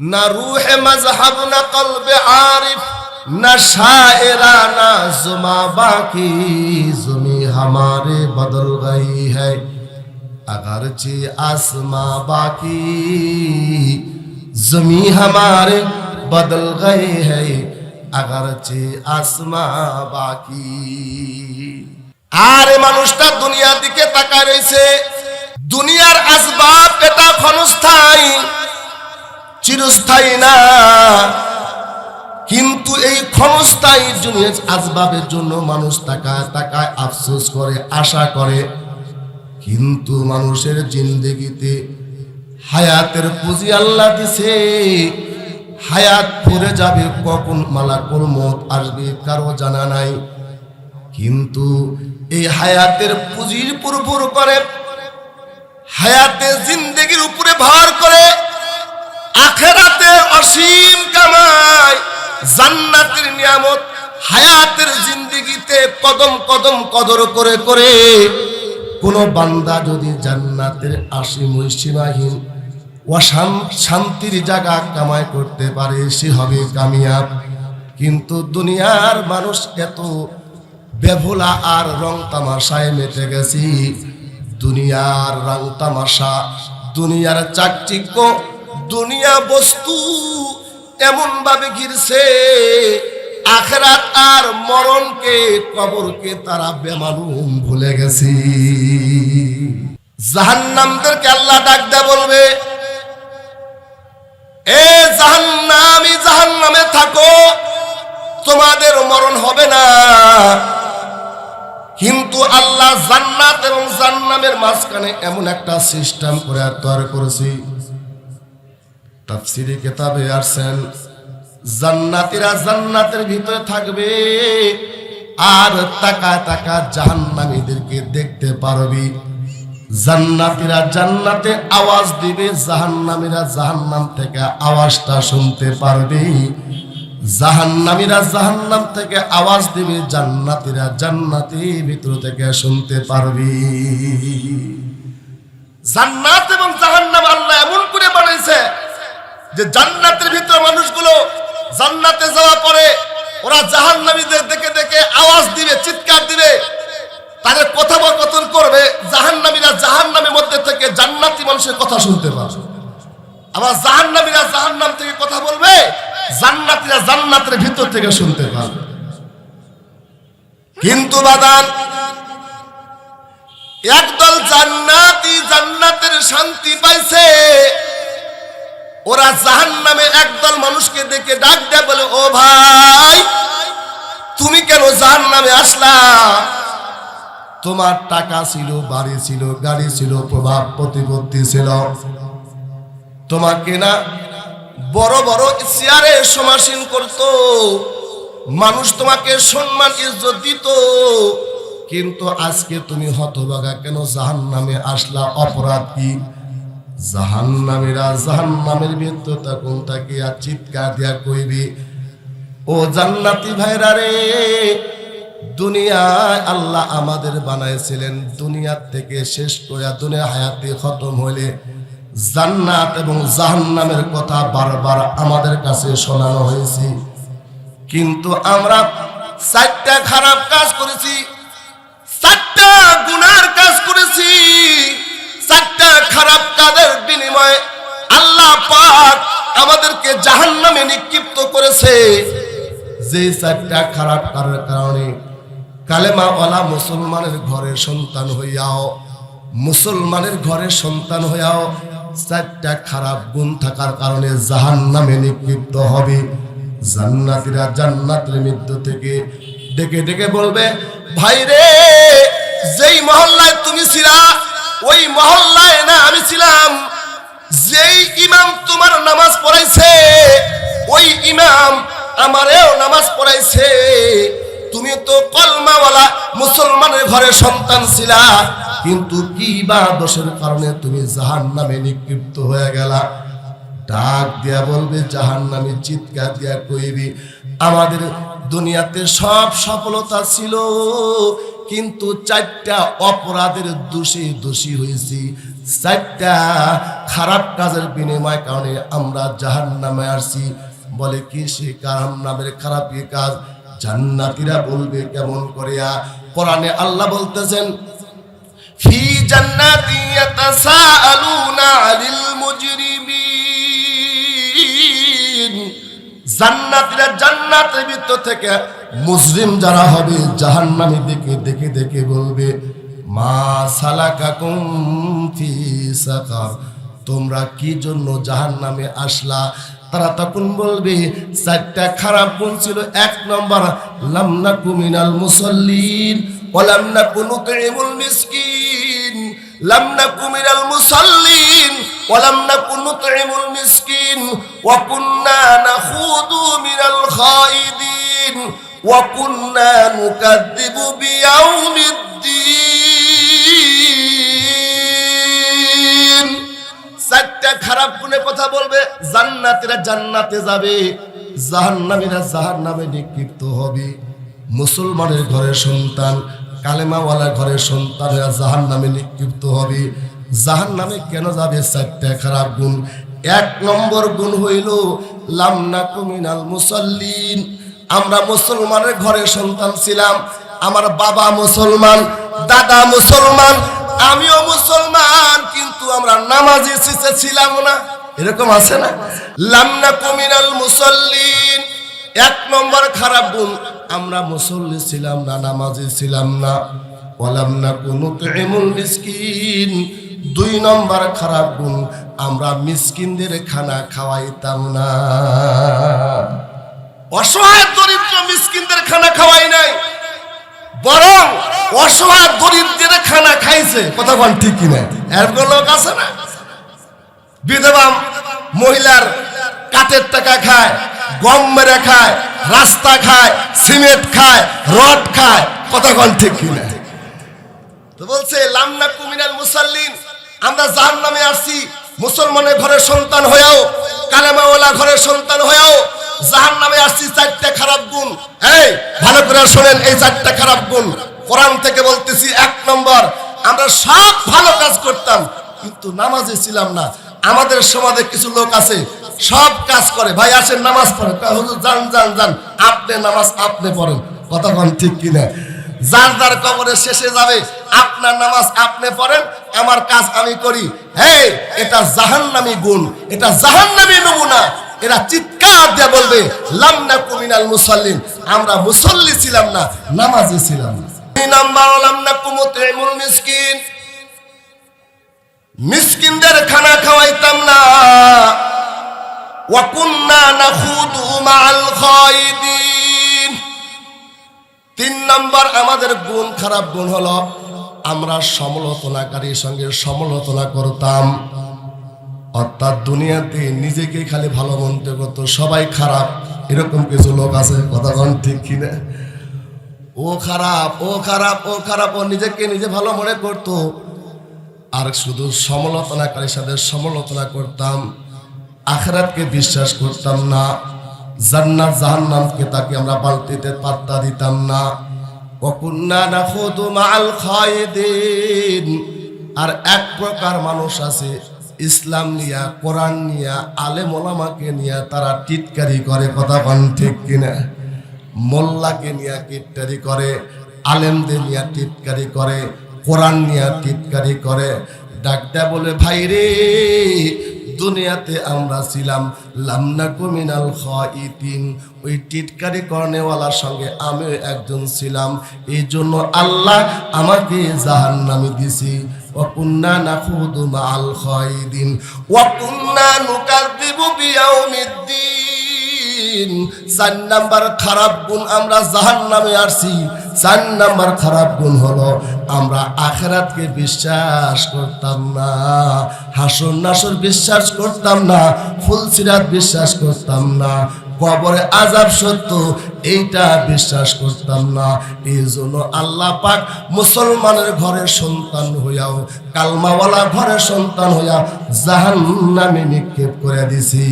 না রুহে মজহব না কলবে আরিফ না शायरा ना जुमा बाकी जुमी हमारे बदल गई है अगरचे आसमां बाकी जमी हमारे बदल गए है अगरचे आसमां बाकी আরে মানুষটা দুনিয়ার দিকে তাকায় রয়েছে দুনিয়ার আসবাব এটা ক্ষণস্থায়ী চিরস্থায়ী না। কিন্তু এই ক্ষণস্থায়ী দুনিয়ার আসবাবের জন্য মানুষ তাকায় তাকায়, আফসোস করে, আশা করে। কিন্তু মানুষের জিন্দগিতে হায়াতের পুঁজি আল্লাহ দিছে। হায়াত পরে যাবে কখন? মালাকুল মত আসবে, কারও জানা নাই। কিন্তু এই হায়াতের পুঁজির পুরপুর করে হায়াতে জিন্দগির উপরে ভার করে আখেরাতে অসীম কামায় জান্নাতের নিয়ামত, হায়াতের জিন্দগিতে কদম কদম কদর করে করে কোন বান্দা যদি জান্নাতের অসীম সীমাহীন শান্তির জায়গা কামাই করতে পারে, সে হবে কামিয়াব। কিন্তু দুনিয়ার মানুষ এত বেভুলা আর রং তামাশায় মেতে গেছি। দুনিয়ার রং তামাশা, দুনিয়ার চাকচিক্য দুনিয়া বস্তু এমন ভাবে ঘিরছে, আখরাত আর মরণকে, কবরকে তারা বেমালুম ভুলে গেছি। জাহান্নামদেরকে আল্লাহ ডাক দেয়া বলবে, এ জাহান্নামি জাহান্নামে থাকো, তোমাদের মরণ হবে না। কিন্তু আল্লাহ জান্নাত এবং জান্নামের মাঝখানে এমন একটা সিস্টেম করে তৈরি করেছি। তাফসিরি কিতাবে আসছেন জান্নাতীরা জান্নাতের ভিতরে থাকবে, আর তাকা তাকা জাহান্নামীদেরকে দেখতে পারবি। জান্নাতীরা জান্নাতে আওয়াজ দিবে, জাহান্নামীরা জাহান্নাম থেকে আওয়াজটা শুনতে পারবে। জাহান্নামীরা জাহান্নাম থেকে আওয়াজ দিবে, জান্নাতীরা জান্নাতি ভিতর থেকে শুনতে পারবি। জান্নাত এবং জাহান্নাম আল্লাহ এমন করে বানাইছে যে জান্নাতের ভিতরে মানুষগুলো জান্নাতে যাওয়ার পরে ওরা জাহান্নামীদের দেখে দেখে আওয়াজ দিবে, চিৎকার দিবে, তাদের কথোপকথন করবে, জাহান্নামীরা জাহান্নামের মধ্যে থেকে জান্নাতি মানুষের কথা শুনতে পারবে আবার জাহান্নামীরা জাহান্নাম থেকে কথা বলবে, জান্নাতীরা জান্নাতের ভিতর থেকে শুনতে পারবে কিন্তু বাদান, একদল জান্নাতি জান্নাতের শান্তি পাইছে। ওরা জাহান নামে একদল মানুষকে দেখে ডাক দেয়, বলে, ও ভাই, তুমি কেন জাহান নামে আসলা? তোমার টাকা ছিল, বাড়ি ছিল, গাড়ি ছিল, প্রভাব প্রতিপত্তি ছিল। তোমাকে না বড় বড় চেয়ারে সমাসীন করতো। মানুষ তোমাকে সম্মান, ইজ্জত দিত। কিন্তু আজকে তুমি হতভাগা কেন জাহান নামে আসলা? অপরাধ কি? জাহান্নামীরা জাহান্নামের ভিতর তখন তাকে আর চিৎকার দিয়া কইবি, ও জান্নাতি ভাইরা রে, দুনিয়ায় আল্লাহ আমাদের বানাইছিলেন, দুনিয়ার থেকে শেষ করে দুনিয়া হায়াতে খতম হইলে জান্নাত এবং জাহান্নামের কথা বারবার আমাদের কাছে শোনানো হয়েছে। কিন্তু আমরা চারটা খারাপ কাজ করেছি, চারটা গুনার কাজ করেছি। চারটা খারাপ কাজের বিনিময়ে আল্লাহ পাক আমাদেরকে জাহান্নামে নিক্ষিপ্ত করেছে। যে চারটা খারাপ কাজের কারণে কালেমা ওয়ালা মুসলমানের ঘরের সন্তান হইয়াও, মুসলমানের ঘরের সন্তান হইয়াও চারটা খারাপ গুণ থাকার কারণে জাহান্নামে নিক্ষিপ্ত হবে। জান্নাতিরা জান্নাতের মৃত্যু থেকে ডেকে ডেকে বলবে, ভাইরে, যেই মহল্লায় তুমি ছিলা ওই মহল্লায় না আমি ছিলাম, যেই ইমাম তোমার নামাজ পড়াইছে, ওই ইমাম আমারেও নামাজ পড়াইছে। তুমি তো কলমাওয়ালা মুসলমানের ঘরে সন্তান ছিলা, কিন্তু কি বা দোষের কারণে তুমি জাহান নামে নিক্ষিপ্ত হয়ে গেলা? ডাক দিয়া বলবে জাহান নামে চিৎকার দিয়া কইবি, আমাদের দুনিয়াতে সব সফলতা ছিল। কিন্তু চারটা অপরাধের দোষী দোষী হয়েছি। চারটা খারাপ কাজের বিনিময় কারণে আমরা জাহান নামে আসছি। বলে কি সে কারাম নামের খারাপ কাজ? জান্নাতিরা বলবে কেমন করিয়া কোরআনে আল্লাহ বলতেছেন, ফি জান্নাতি জান্নাতীরা জান্নাতের ভিতর থেকে মুসলিম যারা হবে, জাহান্নামী দিকে দেখে দেখে বলবে, মা সালাকাকুম ফি সাকার। তোমরা কি জন্য জাহান্নামে আসলা? তারা তখন বলবে, চারটা খারাপ গুণ ছিল। এক নম্বর লামনা কুমিনাল মুসল্লিন ওয়ালাম নাকুন নুতইমুল মিসকিন। লাম নাকু মিনাল মুসাল্লিন নাকু নুতইমুল মিসকিন, ওয়া কুন্না নাখুদু মিনাল খাইদিন, ওয়া কুন্না নুকাদ্দিবু বিয়াউমিদ্দিন। চারটা খারাপ গুণে কথা বলবে, জান্নাতীরা জান্নাতে যাবে, জাহান্নামীরা জাহান্নামে নিক্ষিপ্ত হবে। মুসলমানের ঘরের সন্তান, কালেমাওয়ালার ঘরের সন্তানেরা জাহান নামে নিক্ষিপ্ত হবে। জাহান নামে কেন যাবে চারটা খারাপ গুণ? এক নম্বর গুণ হইল লামনা কুমিনাল মুসল্লিন। আমরা মুসলমানের ঘরের সন্তান ছিলাম, আমার বাবা মুসলমান, দাদা মুসলমান, আমিও মুসলমান, কিন্তু আমরা নামাজি ছিলাম না। এরকম আছে না? লামনা কুমিনাল মুসল্লিন। এক নম্বর খারাপ গুণ, আমরা মুসল্লি ছিলাম না, নামাজি ছিলাম না। বলাম না কোনো মিসকিন। দুই নম্বর খারাপ গুণ, আমরা মিসকিনদের খানা খাওয়াইতাম না। অসহায় দরিদ্র মিসকিনদের খানা খাওয়াই নাই, বরং অসহায় দরিদ্রের খানা খাইছে। কথা বল ঠিক কিনা? এরকম লোক আছে না? বিধবা মহিলার কাঠের টাকা খায়, গম মেরে খায়, রাস্তা খায়, সিমেন্ট খায়, রড খায়। কতক্ষণ ঠিক কিনা? তো বলছে লামনা কুমিনাল মুসাল্লিন। আমরা জাহান নামে আসছি, মুসলমানের ঘরের সন্তান হয়েও, কালেমাওয়ালা ঘরের সন্তান হয়েও, জাহান নামে আসছি চারটা খারাপ গুণ। এই, ভালো করে শোনেন এই চারটা খারাপ গুণ। কোরআন থেকে বলতেছি এক নম্বর, আমরা সব ভালো কাজ করতাম, কিন্তু নামাজে ছিলাম না। আমাদের সমাজে কিছু লোক আছে, সব কাজ করে। ভাই, আসেন, নামাজ পড়ে হুজুর, যান যান যান। আপনি নামাজ আপনি পড়েন। কতক্ষণ ঠিক কিনা? যার যার কবরের শেষে যাবে, আপনার নামাজ আপনি পড়েন, আমার কাজ আমি করি। হে, এটা জাহান্নামী গুণ, এটা জাহান্নামী নমুনা। এরা চিৎকার দিয়ে বলবে লামনা কুমিনাল মুসাল্লিন। আমরা মুসল্লি ছিলাম না, নামাজি ছিলাম নাম্বার খাওয়াইতাম না। ওয়াকুন্না তিন নম্বর আমাদের গুণ, খারাপ গুণ হলো আমরা সমালোচনাকারীর সঙ্গে সমালোচনা করতাম। অর্থাৎ দুনিয়াতে নিজেকে খালি ভালো মনতে করতো, সবাই খারাপ, এরকম কিছু লোক আছে, কথা কন ঠিক কিনা? ও খারাপ ও খারাপ ও খারাপ, ও নিজেকে নিজে ভালো মনে করতো। আর শুধু সমালোচনাকারীর সাথে সমালোচনা করতাম, আখরাতকে বিশ্বাস করতাম না। জান্নাত জাহান্নামকে তাকে আমরা বালতিতে পাত্তা দিতাম না। অকুন্না না খুদু মাল আর এক প্রকার মানুষ আছে, ইসলাম নিয়া, কোরআন নিয়া আলে মোলামাকে নিয়া তারা টিটকারি করে, কথা কন ঠিক কিনা? মোল্লাকে নিয়ে টিটকারি করে, আলেমদের নিয়ে টিটকারি করে, কোরআন নিয়ে টিটকারি করে। ডাকটা বলে ভাই রে দুনিয়াতে আমরা ছিলাম। লামনা কুমিনাল খাইতিন ওই টিটকারি কর্নেওয়ালার সঙ্গে আমিও একজন ছিলাম। এই জন্য আল্লাহ আমাকে জাহান্নামে দিছি ওয়াকুন্না নাখুদু মাআল খাইদিন ওয়াকুন্না নুকাযযিবু বিয়াউমিদ্দিন। চার নাম্বার খারাপ গুণ আমরা জাহান নামে আসছি। চার নাম্বার খারাপ গুণ হলো, আমরা আখেরাতকে বিশ্বাস করতাম না, হাসর নাসর বিশ্বাস করতাম না ফুলসিরাত বিশ্বাস করতাম না, কবরে আজাব সত্য এইটা বিশ্বাস করতাম না। এই জন্য আল্লাহ পাক মুসলমানের ঘরের সন্তান হইয়াও, কালমাওয়ালা ঘরের সন্তান হইয়া জাহান নামে নিক্ষেপ করে দিছি।